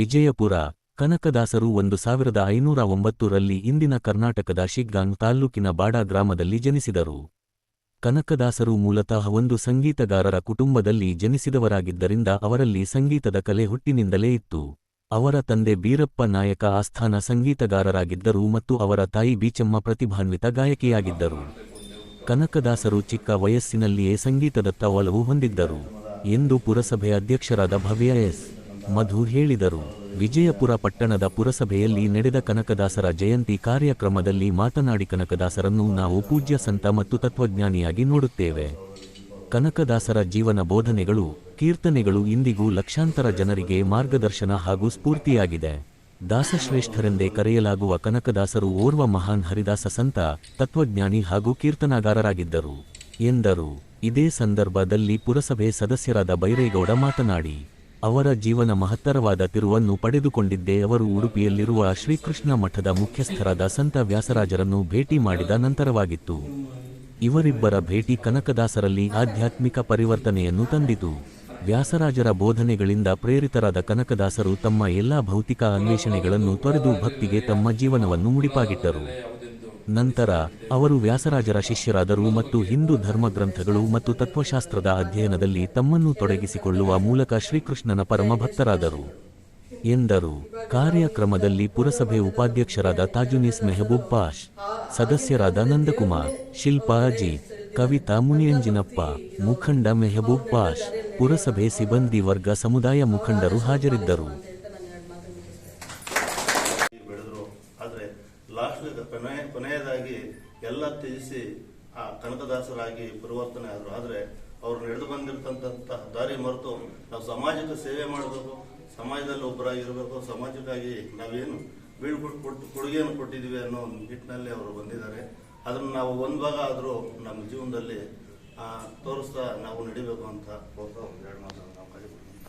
ವಿಜಯಪುರ, ಕನಕದಾಸರು ಒಂದು ಸಾವಿರದ ಐನೂರ ಒಂಬತ್ತರಲ್ಲಿ ಇಂದಿನ ಕರ್ನಾಟಕದ ಶಿಗ್ಗಾಂಗ್ ತಾಲ್ಲೂಕಿನ ಬಾಡಾ ಗ್ರಾಮದಲ್ಲಿ ಜನಿಸಿದರು. ಕನಕದಾಸರು ಮೂಲತಃ ಒಂದು ಸಂಗೀತಗಾರರ ಕುಟುಂಬದಲ್ಲಿ ಜನಿಸಿದವರಾಗಿದ್ದರಿಂದ ಅವರಲ್ಲಿ ಸಂಗೀತದ ಕಲೆ ಹುಟ್ಟಿನಿಂದಲೇ ಇತ್ತು. ಅವರ ತಂದೆ ಬೀರಪ್ಪ ನಾಯಕ ಆಸ್ಥಾನ ಸಂಗೀತಗಾರರಾಗಿದ್ದರು ಮತ್ತು ಅವರ ತಾಯಿ ಬೀಚಮ್ಮ ಪ್ರತಿಭಾನ್ವಿತ ಗಾಯಕಿಯಾಗಿದ್ದರು. ಕನಕದಾಸರು ಚಿಕ್ಕ ವಯಸ್ಸಿನಲ್ಲಿಯೇ ಸಂಗೀತದತ್ತ ಒಲವು ಹೊಂದಿದ್ದರು. ಎಂದು ಪುರಸಭೆ ಅಧ್ಯಕ್ಷರಾದ ಭವ್ಯ ಎಸ್. ಮಧು ಹೇಳಿದರು. ವಿಜಯಪುರ ಪಟ್ಟಣದ ಪುರಸಭೆಯಲ್ಲಿ ನಡೆದ ಕನಕದಾಸರ ಜಯಂತಿ ಕಾರ್ಯಕ್ರಮದಲ್ಲಿ ಮಾತನಾಡಿ ಕನಕದಾಸರನ್ನು ನಾವು ಪೂಜ್ಯ ಸಂತ ಮತ್ತು ತತ್ವಜ್ಞಾನಿಯಾಗಿ ನೋಡುತ್ತೇವೆ. ಕನಕದಾಸರ ಜೀವನ ಬೋಧನೆಗಳು, ಕೀರ್ತನೆಗಳು ಇಂದಿಗೂ ಲಕ್ಷಾಂತರ ಜನರಿಗೆ ಮಾರ್ಗದರ್ಶನ ಹಾಗೂ ಸ್ಫೂರ್ತಿಯಾಗಿದೆ. ದಾಸಶ್ರೇಷ್ಠರೆಂದೇ ಕರೆಯಲಾಗುವ ಕನಕದಾಸರು ಓರ್ವ ಮಹಾನ್ ಹರಿದಾಸ ಸಂತ, ತತ್ವಜ್ಞಾನಿ ಹಾಗೂ ಕೀರ್ತನಾಗಾರರಾಗಿದ್ದರು. ಎಂದರು. ಇದೇ ಸಂದರ್ಭದಲ್ಲಿ ಪುರಸಭೆ ಸದಸ್ಯರಾದ ಬೈರೇಗೌಡ ಮಾತನಾಡಿ ಅವರ ಜೀವನ ಮಹತ್ತರವಾದ ತಿರುವನ್ನು ಪಡೆದುಕೊಂಡಿದ್ದೆ ಅವರು ಉಡುಪಿಯಲ್ಲಿರುವ ಶ್ರೀಕೃಷ್ಣ ಮಠದ ಮುಖ್ಯಸ್ಥರಾದ ಸಂತ ವ್ಯಾಸರಾಜರನ್ನು ಭೇಟಿ ಮಾಡಿದ ನಂತರವಾಗಿತ್ತು. ಇವರಿಬ್ಬರ ಭೇಟಿ ಕನಕದಾಸರಲ್ಲಿ ಆಧ್ಯಾತ್ಮಿಕ ಪರಿವರ್ತನೆಯನ್ನು ತಂದಿತು. ವ್ಯಾಸರಾಜರ ಬೋಧನೆಗಳಿಂದ ಪ್ರೇರಿತರಾದ ಕನಕದಾಸರು ತಮ್ಮ ಎಲ್ಲಾ ಭೌತಿಕ ಅನ್ವೇಷಣೆಗಳನ್ನು ತೊರೆದು ಭಕ್ತಿಗೆ ತಮ್ಮ ಜೀವನವನ್ನು ಮುಡಿಪಾಗಿಟ್ಟರು. ನಂತರ ಅವರು ವ್ಯಾಸರಾಜರ ಶಿಷ್ಯರಾದರು ಮತ್ತು ಹಿಂದೂ ಧರ್ಮಗ್ರಂಥಗಳು ಮತ್ತು ತತ್ವಶಾಸ್ತ್ರದ ಅಧ್ಯಯನದಲ್ಲಿ ತಮ್ಮನ್ನು ತೊಡಗಿಸಿಕೊಳ್ಳುವ ಮೂಲಕ ಶ್ರೀಕೃಷ್ಣನ ಪರಮ ಭಕ್ತರಾದರು ಎಂದರು. ಕಾರ್ಯಕ್ರಮದಲ್ಲಿ ಪುರಸಭೆ ಉಪಾಧ್ಯಕ್ಷರಾದ ತಾಜುನಿಸ್ ಮೆಹಬೂಬ್ ಪಾಷ್, ಸದಸ್ಯರಾದ ನಂದಕುಮಾರ್, ಶಿಲ್ಪಾ ಅಜಿತ್, ಕವಿತಾ ಮುನಿಯಂಜಿನಪ್ಪ, ಮುಖಂಡ ಮೆಹಬೂಬ್ ಪಾಷ್, ಪುರಸಭೆ ಸಿಬ್ಬಂದಿ ವರ್ಗ ಸಮುದಾಯ ಮುಖಂಡರು ಹಾಜರಿದ್ದರು ಬೆಳೆದ್ರು ಆದರೆ ಲಾಸ್ಟ್ ಕೊನೆಯ ಕೊನೆಯದಾಗಿ ಎಲ್ಲ ತ್ಯಜಿಸಿ ಆ ಕನಕದಾಸರಾಗಿ ಪರಿವರ್ತನೆ ಆದರು. ಆದರೆ ಅವರು ನಡೆದು ಬಂದಿರತಕ್ಕಂಥ ದಾರಿ ಮರೆತು ನಾವು ಸಮಾಜಕ್ಕೆ ಸೇವೆ ಮಾಡಬೇಕು, ಸಮಾಜದಲ್ಲಿ ಒಬ್ಬರಾಗಿ ಇರಬೇಕು, ಸಮಾಜಕ್ಕಾಗಿ ನಾವೇನು ಬೀಳ್ಕೊಟ್ಟು ಕೊಟ್ಟು ಕೊಡುಗೆಯನ್ನು ಕೊಟ್ಟಿದ್ದೀವಿ ಅನ್ನೋ ಒಂದು ನಿಟ್ಟಿನಲ್ಲಿ ಅವರು ಬಂದಿದ್ದಾರೆ. ಅದನ್ನು ನಾವು ಒಂದು ಭಾಗ ಆದರೂ ನಮ್ಮ ಜೀವನದಲ್ಲಿ ತೋರಿಸ್ತಾ ನಾವು ನಡಿಬೇಕು ಅಂತ ಒಂದು ಎರಡು ಮಾತನ್ನು ನಾವು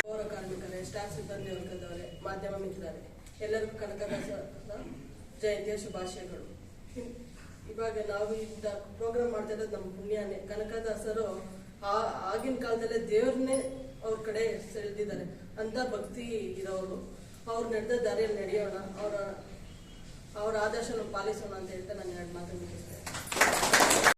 ಪೌರ ಕಾರ್ಮಿಕರೇ ಸ್ಟಾಫ್ ಸಿಬ್ಬಂದಿ ವರ್ಗದವರೇ, ಮಾಧ್ಯಮ ಮಿತ್ರರೇ, ಎಲ್ಲರಿಗೂ ಕನಕದಾಸರ ಜಯಂತಿಯ ಶುಭಾಶಯಗಳು ಇವಾಗ ನಾವು ಇಂಥ ಪ್ರೋಗ್ರಾಮ್ ಮಾಡ್ತಾ ಇರೋದು ನಮ್ಮ ಪುಣ್ಯನೇ. ಕನಕದಾಸರು ಆ ಆಗಿನ ಕಾಲದಲ್ಲೇ ದೇವ್ರನ್ನೇ ಅವ್ರ ಕಡೆ ಸೆಳೆದಿದ್ದಾರೆ. ಅಂತ ಭಕ್ತಿ ಇರೋರು. ಅವ್ರು ನಡೆದ ದಾರಿಯಲ್ಲಿ ನಡೆಯೋಣ. ಅವರ ಅವರ ಆದರ್ಶನ ಪಾಲಿಸೋಣ ಅಂತ ಹೇಳ್ತಾ ನಾನು ಎರಡು ಮಾತನ್ನು